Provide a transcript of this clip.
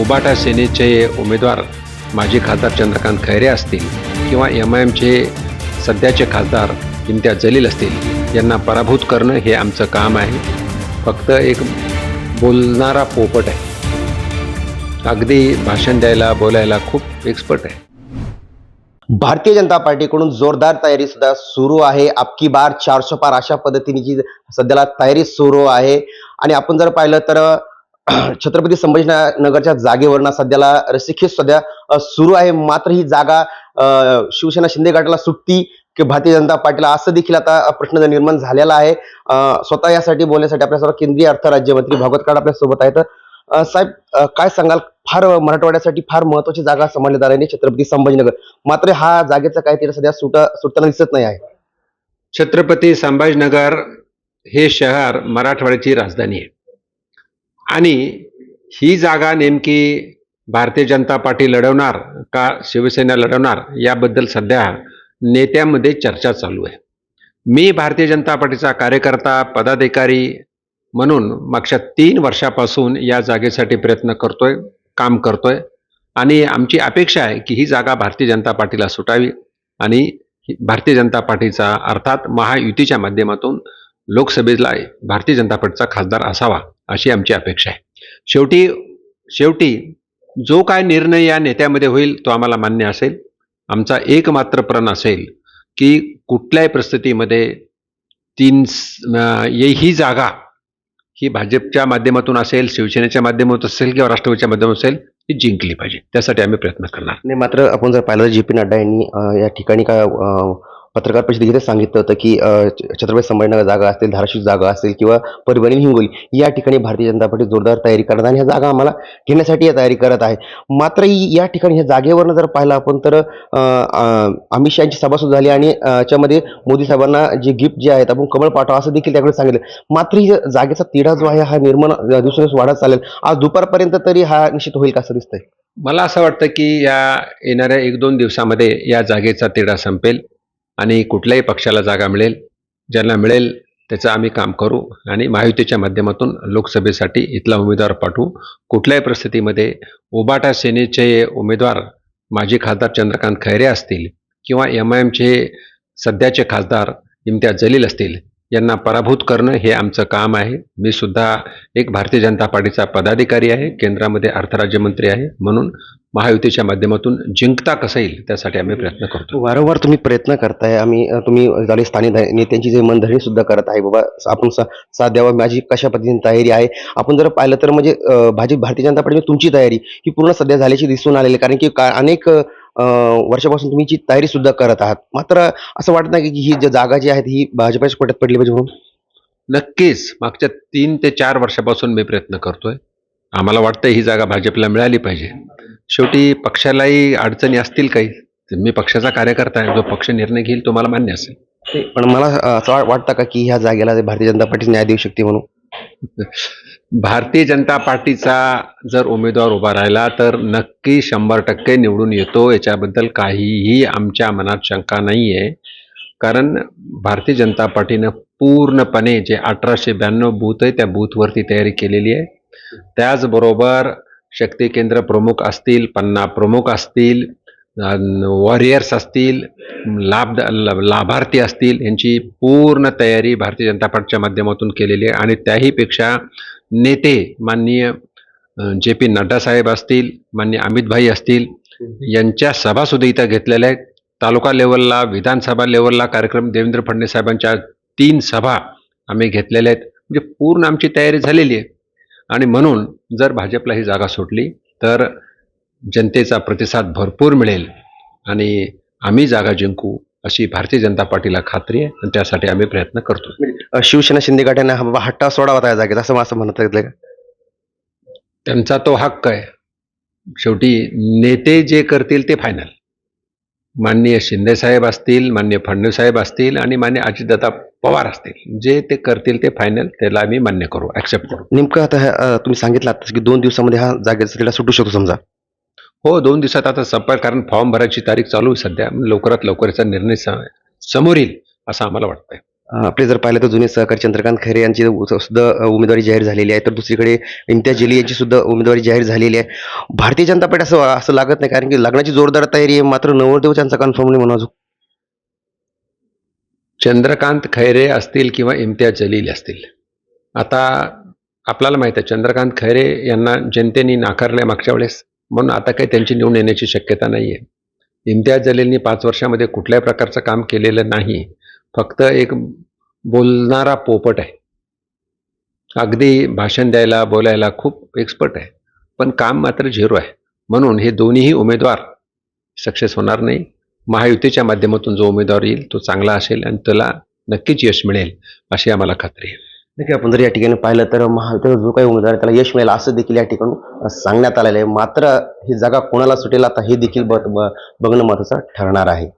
उबाटा सेनेचे उमेदवार माजी खासदार चंद्रकांत खैरे असतील किंवा एम आय एमचे सध्याचे खासदार इम्तियाज जलील असतील यांना पराभूत करणं हे आमचं काम आहे. फक्त एक बोलणारा पोपट आहे. अगदी भाषण द्यायला बोलायला खूप एक्सपर्ट आहे. भारतीय जनता पार्टीकडून जोरदार तयारी सुद्धा सुरू आहे. अबकी बार चारशे पार अशा पद्धतीने सध्याला तयारी सुरू आहे. आणि आपण जर पाहिलं तर छत्रपती संभाजीनगरच्या जागेवरनं सध्याला रसिकेश सध्या सुरू आहे. मात्र ही जागा शिवसेना शिंदे गटाला सुटती की भारतीय जनता पार्टीला असं देखील आता प्रश्न निर्माण झालेला आहे स्वतः यासाठी बोलण्यासाठी आपल्यासोबत केंद्रीय अर्थ राज्यमंत्री भागवत काड आपल्यासोबत आहेत. साहेब काय सांगाल? फार मराठवाड्यासाठी फार महत्वाची जागा समजली जात छत्रपती संभाजीनगर. मात्र हा जागेचा काही तिला सध्या सुट सुटताना दिसत नाही आहे. छत्रपती संभाजीनगर हे शहर मराठवाड्याची राजधानी आहे. आणि ही जागा नेमकी भारतीय जनता पार्टी लढवणार का शिवसेना लढवणार याबद्दल सध्या नेत्यामध्ये चर्चा चालू आहे. मी भारतीय जनता पार्टीचा कार्यकर्ता पदाधिकारी म्हणून मागच्या तीन वर्षापासून या जागेसाठी प्रयत्न करतोय काम करतोय आणि आमची अपेक्षा आहे की ही जागा भारतीय जनता पार्टीला सुटावी आणि भारतीय जनता पार्टीचा अर्थात महायुतीच्या माध्यमातून लोकसभेला भारतीय जनता पार्टीचा खासदार असावा अशी आमची अपेक्षा आहे. शेवटी शेवटी जो काय निर्णय या नेत्यामध्ये होईल तो आम्हाला मान्य असेल. आमचा एकमात्र प्रण असेल की कुठल्याही परिस्थितीमध्ये तीन ये ही जागा ही भाजपच्या माध्यमातून असेल शिवसेनेच्या माध्यमातून असेल किंवा राष्ट्रवादीच्या माध्यमातून असेल ती जिंकली पाहिजे. त्यासाठी आम्ही प्रयत्न करणार. नाही मात्र आपण जर पाहिलं जे पी नड्डा यांनी या ठिकाणी काय पत्रकार परिषदेत सांगितलं होतं की छत्रपती संभाजीनगर जागा असतील धाराशिव जागा असेल किंवा परभणी हिंगोली या ठिकाणी भारतीय जनता पार्टी जोरदार तयारी करत आणि ह्या जागा आम्हाला घेण्यासाठी या तयारी करत आहे. मात्र ही- या ठिकाणी ह्या जागेवरनं जर पाहिलं आपण तर अमित शहाची सभा झाली आणि याच्यामध्ये मोदी साहेबांना जे गिफ्ट जे आहेत आपण कमळ पाठवा असं देखील त्याकडे सांगितलं. मात्र ही जागेचा तिढा जो आहे हा निर्माण अं, वाढत चालेल आज दुपारपर्यंत तरी हा निश्चित होईल का असं दिसतंय? मला असं वाटतं की या येणाऱ्या एक दोन दिवसामध्ये या जागेचा तिढा संपेल. आणि कुठल्याही पक्षाला जागा मिळेल ज्यांना मिळेल त्याचं आम्ही काम करू आणि महायुतीच्या माध्यमातून लोकसभेसाठी इथला उमेदवार पाठवू. कुठल्याही परिस्थितीमध्ये उबाटा सेनेचे उमेदवार माजी खासदार चंद्रकांत खैरे असतील किंवा एम आय एमचे सध्याचे खासदार इम्तियाज जलील असतील यांना पराभूत करणं हे आमचं काम आहे. मी सुद्धा एक भारतीय जनता पार्टीचा पदाधिकारी आहे केंद्रामध्ये अर्थराज्यमंत्री आहे. म्हणून महायुतीच्या माध्यमातून जिंकता कसं येईल त्यासाठी आम्ही प्रयत्न करतो. वारंवार तुम्ही प्रयत्न करताय. आम्ही तुम्ही झाले स्थानिक नेत्यांची जे मनधरणी सुद्धा करत आहे. बाबा आपण सा- साथ द्यावा. माझी कशा पद्धतीने तयारी आहे? आपण जर पाहिलं तर म्हणजे भाजप भारतीय जनता पार्टीची तुमची तयारी ही पूर्ण सध्या झाल्याची दिसून आलेली आहे. कारण की का अनेक वर्षापासून तुम्ही जी तयारी सुद्धा करत आहात मात्र असं वाटत नाही की ही जी जागा जी आहेत ही भाजपाच्या कोट्यात पडली पाहिजे म्हणून? नक्कीच. मागच्या तीन ते चार वर्षापासून मी प्रयत्न करतोय. आम्हाला वाटतं ही जागा भाजपला मिळाली पाहिजे. शेवटी पक्षालाही अडचणी असतील काही मी पक्षाचा कार्यकर्ता आहे. जो पक्ष निर्णय घेईल तो मला मान्य असेल. पण मला असं वाटतं का की ह्या जागेला भारतीय जनता पार्टी न्याय देऊ शकते म्हणून? भारतीय जनता पार्टीचा जर उमेदवार उभा राहिला तर नक्की शंभर टक्के निवडून येतो. याच्याबद्दल काहीही आमच्या मनात शंका नाही आहे कारण भारतीय जनता पार्टीनं पूर्णपणे जे अठराशे ब्याण्णव बूथ आहे त्या बूथवरती तयारी केलेली आहे. त्याचबरोबर शक्ती केंद्र प्रमुख असतील पन्ना प्रमुख असतील वॉरियर्स असतील लाभ लाभार्थी असतील यांची पूर्ण तयारी भारतीय जनता पार्टीच्या माध्यमातून केलेली आहे. आणि त्याहीपेक्षा नेते माननीय जे पी नड्डा साहेब असतील माननीय अमितभाई असतील यांच्या सभासुद्धा इथं घेतलेल्या आहेत. तालुका लेवलला विधानसभा लेवलला कार्यक्रम देवेंद्र फडणवीस साहेबांच्या तीन सभा आम्ही घेतलेल्या आहेत. म्हणजे पूर्ण आमची तयारी झालेली आहे. आणि म्हणून जर भाजपला ही जागा सुटली तर जनतेचा प्रतिसाद भरपूर मिळेल आणि आम्ही जागा जिंकू अशी भारतीय जनता पार्टीला खात्री आहे आणि त्यासाठी आम्ही प्रयत्न करतो. शिवसेना शिंदे गटाने हा बाबा हट्टा सोडावा त्या जागेत असं असं म्हणत का त्यांचा तो हक्क आहे. शेवटी नेते जे करतील ते फायनल माननीय शिंदेसाहेब असतील माननीय फडणवीस साहेब असतील आणि मान्य अजितदादा पवार असतील. जे ते करतील ते फायनल त्याला आम्ही मान्य करू ॲक्सेप्ट करू. नेमकं आता तुम्ही सांगितलं की दोन दिवसामध्ये हा जागेचा तिला सुटू शकतो समजा. हो दोन दिवसात आता संपर्क कारण फॉर्म भरायची तारीख चालू आहे सध्या. लवकरात लवकर याचा निर्णय समोर येईल असं आम्हाला वाटतंय. आपले जर पाहिलं तर जुने सहकारी चंद्रकांत खैरे यांची सुद्धा उमेदवारी जाहीर झालेली आहे. तर दुसरीकडे इम्तियाज जली यांची सुद्धा उमेदवारी जाहीर झालेली आहे. भारतीय जनता पार्टी असं असं लागत नाही कारण की लग्नाची जोरदार तयारी आहे. मात्र नवरदेव त्यांचा कन्फर्म नाही म्हणून चंद्रकांत खैरे असतील किंवा इम्तियाज जलील असतील. आता आपल्याला माहीत आहे चंद्रकांत खैरे यांना जनतेने नाकारले मागच्या वेळेस. म्हणून आता काही त्यांची निवडून येण्याची शक्यता नाही आहे इम्तियाज जलीलनी पाच वर्षामध्ये कुठल्याही प्रकारचं काम केलेलं नाही. फक्त एक बोलणारा पोपट आहे. अगदी भाषण द्यायला बोलायला खूप एक्सपर्ट आहे. पण काम मात्र झिरो आहे. म्हणून हे दोन्हीही उमेदवार सक्सेस होणार नाही. महायुतीच्या माध्यमातून जो उमेदवार येईल तो चांगला असेल आणि त्याला नक्कीच यश मिळेल अशी आम्हाला खात्री आहे. नक्की आपण जर या ठिकाणी पाहिलं तर महायुतीचा जो काही उमेदवार आहे त्याला यश मिळेल असं देखील या ठिकाणी सांगण्यात आलेलं आहे. मात्र ही जागा कोणाला सुटेल आता हे देखील ब- ब- बघणं महत्वाचं ठरणार आहे.